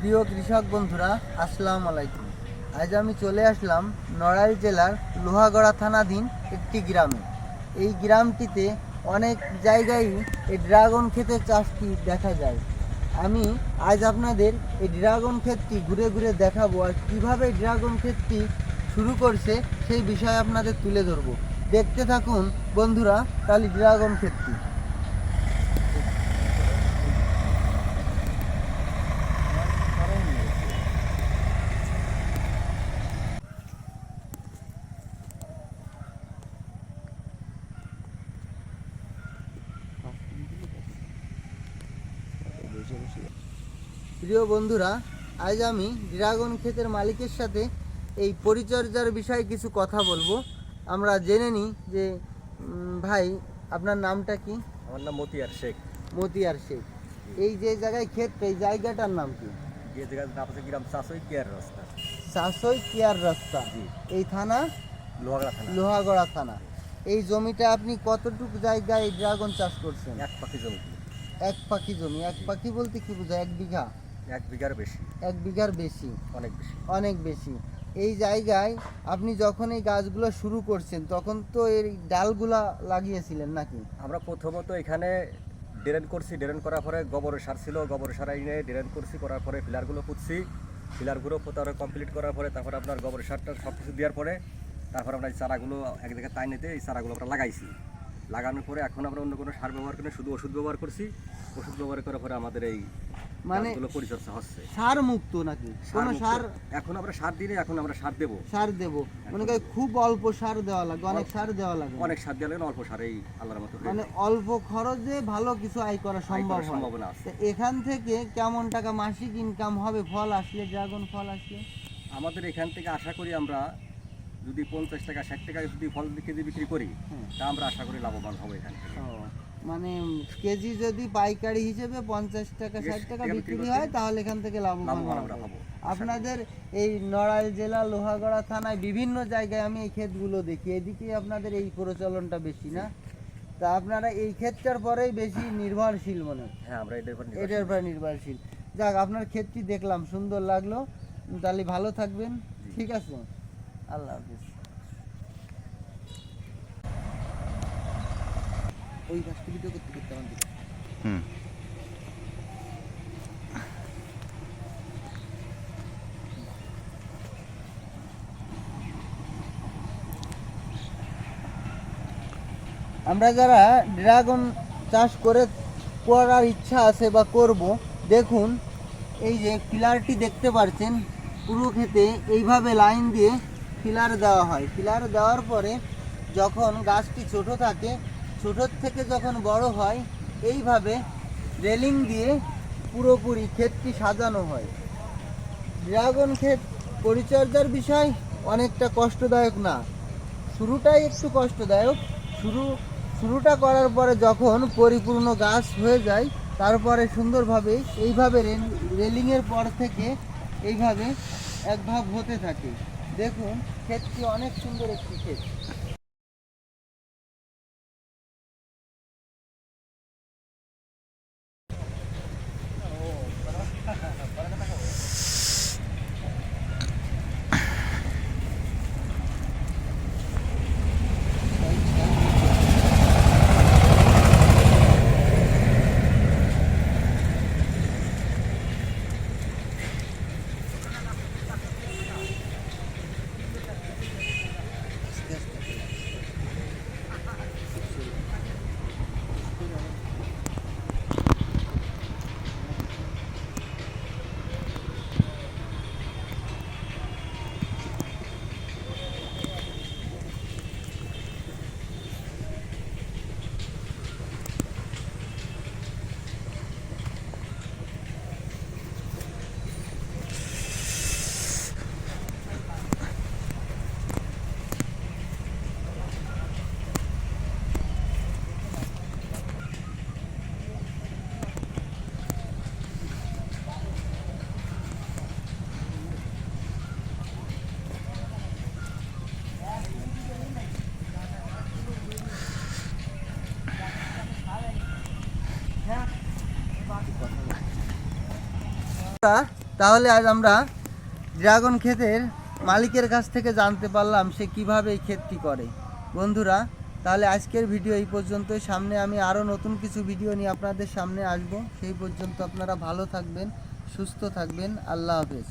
প্রিয় কৃষক বন্ধুরা, আসসালামু আলাইকুম। আজ আমি চলে আসলাম নড়াইল জেলার লোহাগড়া থানাধীন একটি গ্রামে। এই গ্রামটিতে অনেক জায়গায় এই ড্রাগন ক্ষেতের চাষটি দেখা যায়। আমি আজ আপনাদের এই ড্রাগন ক্ষেতটি ঘুরে ঘুরে দেখাবো আর কীভাবে ড্রাগন ক্ষেতটি শুরু করছে সেই বিষয়ে আপনাদের তুলে ধরবো। দেখতে থাকুন বন্ধুরা তাহলে ড্রাগন ক্ষেতটি। প্রিয় বন্ধুরা আজ আমি ড্রাগন ক্ষেতের মালিকের সাথে এই পরিচর্যার বিষয়ে কিছু কথা বলব। আমরা জেনে নিই যে ভাই আপনার নামটা কি? আমার নাম মতিয়ার শেখ। মতিয়ার শেখ। এই যে জায়গায় ক্ষেত এই জায়গাটার নাম কি? যে জায়গায় নাম আছে গ্রাম কেয়ার রাস্তা। কেয়ার রাস্তা। এই থানা? লোহাগড়া থানা। লোহাগড়া থানা। এই জমিটা আপনি কতটুকু জায়গায় ড্রাগন চাষ করছেন? এক পাখি জমি। এক পাখি জমি এক পাখি বলতে কি বোঝায়? এক বিঘা। এক বিঘার বেশি। এক বিঘার বেশি। অনেক বেশি। অনেক বেশি। এই জায়গায় আপনি যখন এই গাছগুলো শুরু করছেন তখন তো এর ডালগুলা লাগিয়েছিলেন নাকি? আমরা প্রথমত এখানে ড্রেন করছি। ড্রেন করার পরে গোবরের সার ছিল গোবরের সার এনে ড্রেন করছি করার পরে পিলারগুলো পুঁতছি। পিলারগুলো পোতার কমপ্লিট করার পরে তারপর আপনার গোবরের সারটা সব কিছু দেওয়ার পরে তারপর আমরা এই চারাগুলো এক জায়গায় তাই নিতে এই চারাগুলো আমরা লাগাইছি। লাগানোর পরে এখন আমরা অন্য কোনো সার ব্যবহার করি শুধু ওষুধ ব্যবহার করছি। ওষুধ ব্যবহার করার পরে আমাদের এই মানে পরিচর্যা হচ্ছে। সার মুক্ত নাকি? কোনো সার এখন আমরা সার দিলে এখন আমরা সার দেবো। সার দেব। মনে খুব অল্প সার দেওয়া লাগে অনেক সার দেওয়া লাগে। অনেক সার দেওয়া লাগে অল্প সারেই আল্লাহর মতো মানে অল্প খরচে ভালো কিছু আয় করা সম্ভব সম্ভাবনা আছে। এখান থেকে কেমন টাকা মাসিক ইনকাম হবে? ফল আসলে ড্রাগন ফল আসলে? আমাদের এখান থেকে আশা করি আমরা যদি পঞ্চাশ টাকা ষাট টাকা যদি ফল কেজি বিক্রি করি। তা আমরা আশা করি লাভবান হব এখান মানে কেজি যদি পাইকারি হিসেবে পঞ্চাশ টাকা ষাট টাকা বিক্রি হয় তাহলে এখান থেকে লাভবান হব। আপনাদের এই নড়াইল জেলা লোহাগড়া থানায় বিভিন্ন জায়গায় আমি এই ক্ষেতগুলো দেখি। এদিকে আপনাদের এই প্রচলনটা বেশি না? তা আপনারা এই ক্ষেতটার পরেই বেশি নির্ভরশীল মনে হয়। হ্যাঁ আমরা এটার। উপর নির্ভরশীল। যাক আপনার ক্ষেতটি দেখলাম সুন্দর লাগল। তাহলে ভালো থাকবেন। ঠিক আছে? আল্লাহ হাফিজ ওই গাছটি ভিডিও করতে করতে আমার যারা ড্রাগন চাষ করে করার ইচ্ছা আছে বা করব দেখুন এই যে পিলারটি দেখতে পাচ্ছেন পুরো ক্ষেতে এইভাবে লাইন দিয়ে পিলার দেওয়া হয়। ফিলার দেওয়ার পরে যখন গাছটি ছোট থাকে, ছোটোর থেকে যখন বড় হয়, এইভাবে রেলিং দিয়ে পুরোপুরি ক্ষেতটি সাজানো হয়। ড্রাগন ক্ষেত পরিচর্যার বিষয় অনেকটা কষ্টদায়ক না। শুরুটাই একটু কষ্টদায়ক। শুরু, শুরুটা করার পরে যখন পরিপূর্ণ গাছ হয়ে যায়, তারপরে সুন্দরভাবে এইভাবে রেল- রেলিংয়ের পর থেকে এইভাবে এক ভাগ হতে থাকে। দেখুন ক্ষেতটি অনেক সুন্দর একটি ক্ষেত। তাহলে আজ আমরা ড্রাগন ক্ষেতের মালিকের কাছ থেকে জানতে পারলাম সে কীভাবে এই ক্ষেতটি করে। বন্ধুরা, তাহলে আজকের ভিডিও এই পর্যন্ত সামনে আমি আরও নতুন কিছু ভিডিও নিয়ে আপনাদের সামনে আসব। সেই পর্যন্ত আপনারা ভালো থাকবেন, সুস্থ থাকবেন। আল্লাহ হাফেজ।